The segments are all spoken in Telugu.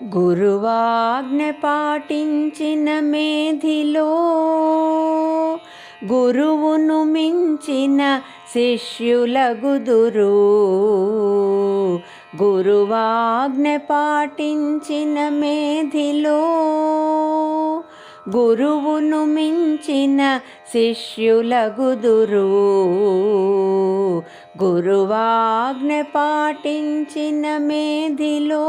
గురువాజ్ఞ పాటించిన మేధిలో గురువును మించిన శిష్యులగుదురు గురువాజ్ఞ పాటించిన మేధిలో గురువును మించిన శిష్యులగుదురు గురువాజ్ఞ పాటించిన మేధిలో.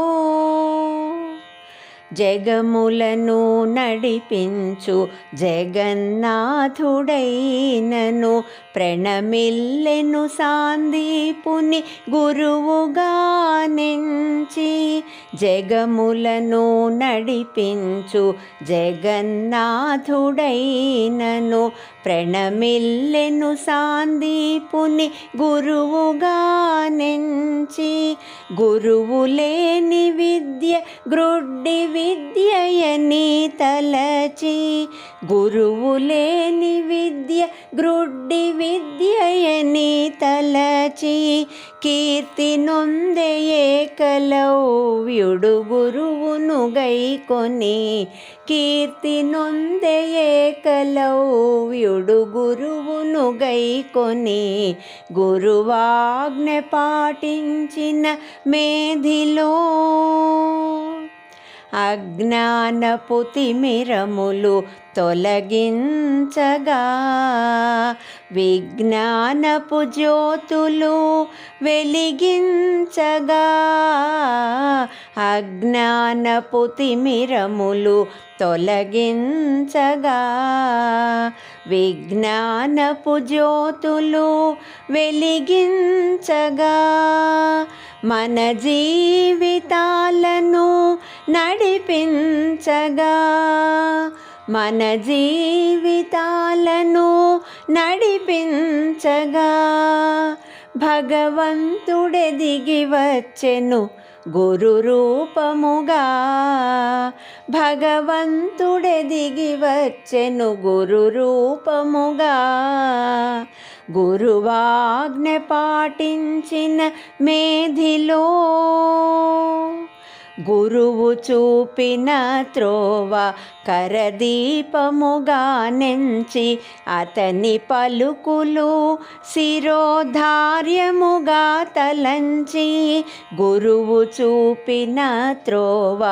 జగములను నడిపించు జగన్నాథుడైనను ప్రణమిల్లెను సాందీపుని గురువుగా నించి జగములను నడిపించు జగన్నాథుడైనను ప్రణమిల్లెను సాందీపుని గురువుగా నెంచి గురువు లేని విద్య గ్రుడ్డి విద్యయని తలచి గురువు లేని విద్య గ్రుడ్డి విద్యయని తలచి. కీర్తి నొందయే కలవ్యుడు గురువును గైకొని. కీర్తి నొందయే కలవ్యుడు గురువును గైకొని. గురువాజ్ఞ పాటించిన మేధిలో అజ్ఞానపు తిమిరములు తొలగించగా. విజ్ఞానపు జ్యోతులు వెలిగించగా. అజ్ఞానపు తిమిరములు తొలగించగా. విజ్ఞానపు జ్యోతులు వెలిగించగా. మన జీవితాలను నడిపించగా మన జీవితాలను నడిపించగా భగవంతుడే దిగి వచ్చెను గురు రూపముగా. భగవంతుడే దిగి వచ్చెను గురు రూపముగా. గురువాజ్ఞ పాటించిన మేధిలో గురువు చూపిన త్రోవ కరదీపముగా నెంచి అతని పలుకులు శిరోధార్యముగా తలంచి గురువు చూపిన త్రోవ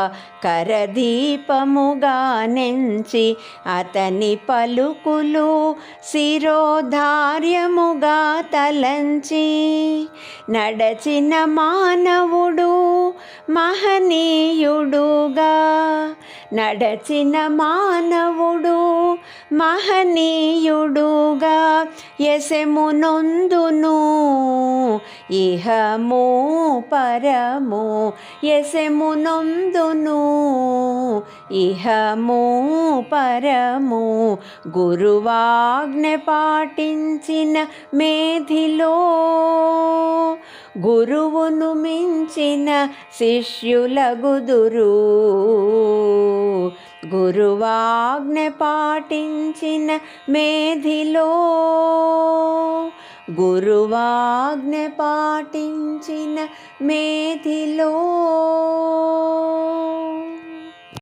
కరదీపముగా నెంచి అతని పలుకులు శిరోధార్యముగా తలంచి నడచిన మానవుడు మహనీయుడుగా నడచిన మానవుడు మహనీయుడుగా ఎసెమునొందును ఇహము పరము ఎసెమునొందును ఇహము పరము గురువాజ్ఞ పాటించిన మేధిలో గురువును మించిన శిష్యులగుదురు. గురువాజ్ఞ పాటించిన మేధిలో. గురువాజ్ఞ పాటించిన మేధిలో.